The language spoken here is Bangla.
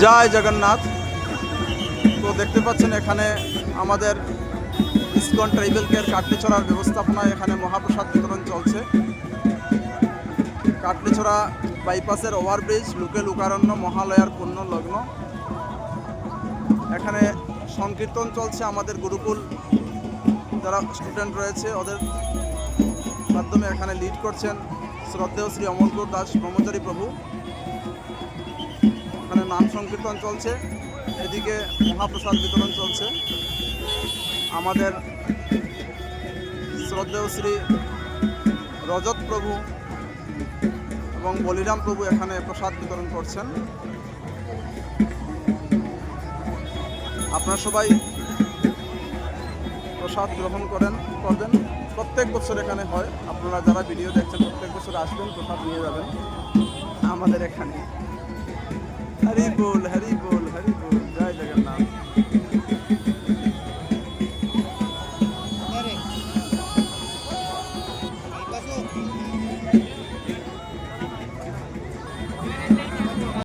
জয় জগন্নাথ। তো দেখতে পাচ্ছেন এখানে আমাদের ইসকন ট্রাইবেল কেয়ার কাটলিছড়ার ব্যবস্থাপনায় এখানে মহাপ্রসাদ বিতরণ চলছে। কাটলিছড়া বাইপাসের ওভারব্রিজ, লুকে লুকারণ্য, মহালয়ার পূর্ণ লগ্ন। এখানে সংকীর্তন চলছে আমাদের গুরুকুল। যারা স্টুডেন্ট রয়েছে, ওদের মাধ্যমে এখানে লিড করছেন শ্রদ্ধেয় শ্রী অমলপুর দাস ব্রহ্মচারী প্রভু। সংকীর্তন চলছে, এদিকে মহাপ্রসাদ বিতরণ চলছে। আমাদের শ্রদ্ধেয় শ্রী রজত প্রভু এবং বলিরাম প্রভু এখানে প্রসাদ বিতরণ করছেন। আপনারা সবাই প্রসাদ গ্রহণ করেন, করবেন। প্রত্যেক বছর এখানে হয়। আপনারা যারা ভিডিও দেখছেন, প্রত্যেক বছর আসবেন, প্রসাদ নিয়ে যাবেন আমাদের এখানে। هذه نقول